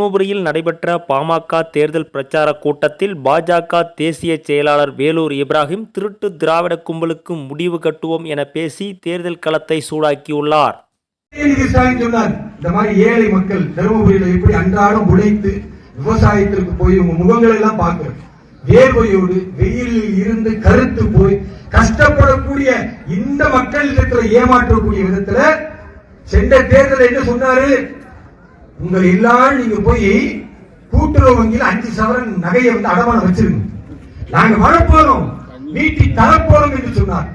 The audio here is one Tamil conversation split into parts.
தருமபுரியில் நடைபெற்ற பாமக தேர்தல் பிரச்சார கூட்டத்தில் பாஜக தேசிய செயலாளர் வேலூர் இப்ராஹிம் திருட்டு திராவிட கும்பலுக்கு முடிவு கட்டுவோம் என பேசி தேர்தல் களத்தை சூடாக்கியுள்ளார். இந்த மாதிரி ஏழை மக்கள் தருமபுரியில் எப்படி அன்றாடம் உழைத்து விவசாயத்திற்கு போய் உங்க முகங்களை எல்லாம் பார்க்கிறோம் வேர்வையோடு வெயிலில் இருந்து கருத்து போய் கஷ்டப்படக்கூடிய இந்த மக்கள் இடத்துல ஏமாற்றக்கூடிய விதத்துல சென்ற தேர்தல் என்ன சொன்னாரு? உங்கள் எல்லாரும் நீங்க போய் கூட்டுறவு வங்கியில் அஞ்சு சவரன் நகையை வந்து அடமானம் வச்சிருங்க. நாங்க வரப்போறோம். நீட்டி தரப்போறோம் என்று சொன்னார்.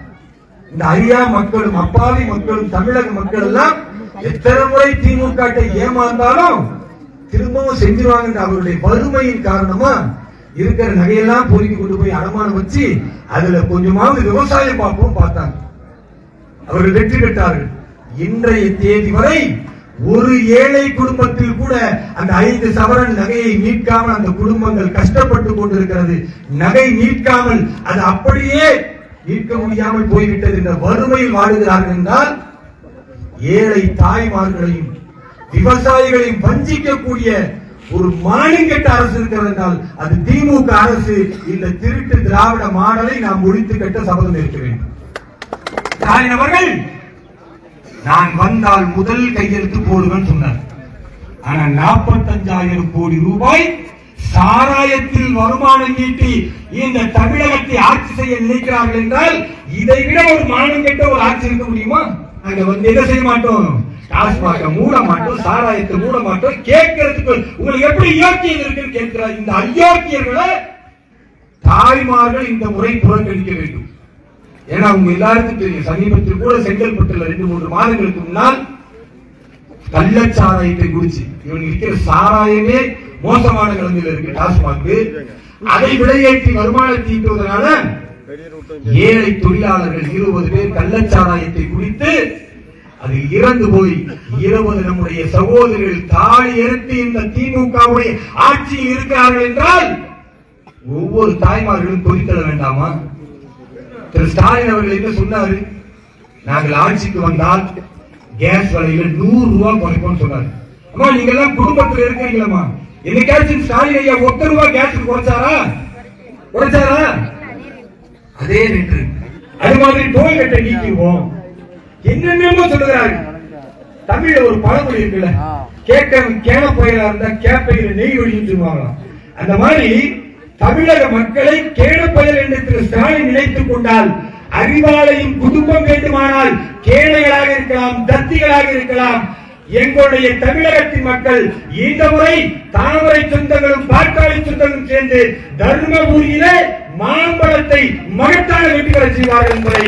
இந்த அரியா மக்களும் அப்பாவி மக்களும் தமிழக மக்கள் எல்லாம் எத்தனை முறை திமுக ஏமாந்தாலும் திரும்பவும் செஞ்சிருவாங்க அவருடைய வறுமையின் காரணமா இருக்கிற நகையெல்லாம் பொறுக்கி கொண்டு போய் அடமானம் வச்சு அதுல கொஞ்சமாவது விவசாயம் பார்ப்போம் பார்த்தாங்க. அவர்கள் வெற்றி பெற்றார்கள். இன்றைய தேதி வரை ஒரு ஏழை குடும்பத்தில் கூட அந்த ஐந்து சவரன் நகையை மீட்காமல் அந்த குடும்பங்கள் கஷ்டப்பட்டு கொண்டிருக்கிறது. நகை மீட்காமல் அது அப்படியே மீட்க முடியாமல் போய்விட்டது என்ற வறுமையில் வாழுகிறார்கள் என்றால் ஏழை தாய்மார்களையும் விவசாயிகளையும் வஞ்சிக்கக்கூடிய ஒரு மாணிக்கட்ட அரசு இருக்கிறது என்றால் அது திமுக அரசு இந்த திருட்டு திராவிட மாடலை நாம் ஒழித்து கட்ட சபதம் ஏற்க வேண்டும். ஸ்டாலின் அவர்கள் நான் வந்தால் முதல் கையெழுத்து போடுவேன் சொன்னார். ஆனா நாற்பத்தஞ்சாயிரம் கோடி ரூபாய் சாராயத்தில் வருமானம் ஈட்டி இந்த தமிழகத்தை ஆட்சி செய்ய நினைக்கிறார்கள் என்றால் இதை விட ஒரு மானம் கெட்ட ஒரு ஆட்சி இருக்க முடியுமா? நாங்க வந்து என்ன செய்ய மாட்டோம்? டாஸ்மாக மூட மாட்டோம் சாராயத்தை மூட மாட்டோம். கேட்கறதுக்கு உங்களுக்கு எப்படி யோக்கியம் இருக்குன்னு கேட்கிறார் இந்த அயோக்கியர்களை தாய்மார்கள் இந்த முறை புறக்கணிக்க வேண்டும். ஏன்னா அவங்க எல்லாருக்கும் தெரியும் சமீபத்தில் கூட செங்கல்பட்டுல ரெண்டு மூன்று மாதங்களுக்கு முன்னால் கள்ளச்சாராயத்தை குடிச்சு இவன் இருக்கிற சாராயமே மோசமான நிலைமையில இருக்கு டாஸ்மாக். அதை விலையேற்றி வருமானத்தை ஈட்டுவதனால ஏழை தொழிலாளர்கள் இருபது பேர் கள்ளச்சாராயத்தை குடித்து அது இறந்து போய் இருபது நம்முடைய சகோதரர்கள் தாய் எடுத்து இந்த திமுகவுடைய ஆட்சியில் இருக்கிறார்கள் என்றால் ஒவ்வொரு தாய்மார்களும் கொதித்தள வேண்டாமா? திரு ஸ்டாலின் அவர்கள் என்ன சொன்னாரு? நாங்கள் ஆட்சிக்கு வந்தால் கேஸ் விலையில நூறு ரூபாய் குறைப்போம் சொன்னாரு. அம்மா நீங்க எல்லாம் குடும்பத்தில் இருக்கிறீங்களம்மா என்னைக்காச்சும் ஸ்டாலின் ஐயா ஒத்த ரூபாய் கேஸ் குறைச்சாரா? குறைச்சாரா? அதே நின்று அது மாதிரி டோல் கட்ட நீக்கிடுவோம். என்னென்னமோ சொல்லுகிறாரு. தமிழ்ல ஒரு பழமொழி இருக்குல்ல. கேட்க கேன புயலா இருந்தா கேப்பையில நெய் ஒழின்னு சொல்லுவாங்களாம் அந்த மாதிரி தமிழக மக்களை கேன புயல் என்று திரு ஸ்டாலின் நினைத்துக் கொண்டால் அறிவாளையும் குடும்பம் வேண்டுமானால் கேடைகளாக இருக்கலாம் தத்திகளாக இருக்கலாம். எங்களுடைய தமிழகத்தின் மக்கள் இந்த முறை தாமரை சொந்தங்களும் பாட்டாளி சொந்தங்களும் சேர்ந்து தர்மபுரியிலே மாம்பழத்தை மகத்தான வெற்றி பெற செய்வார்கள் என்பதை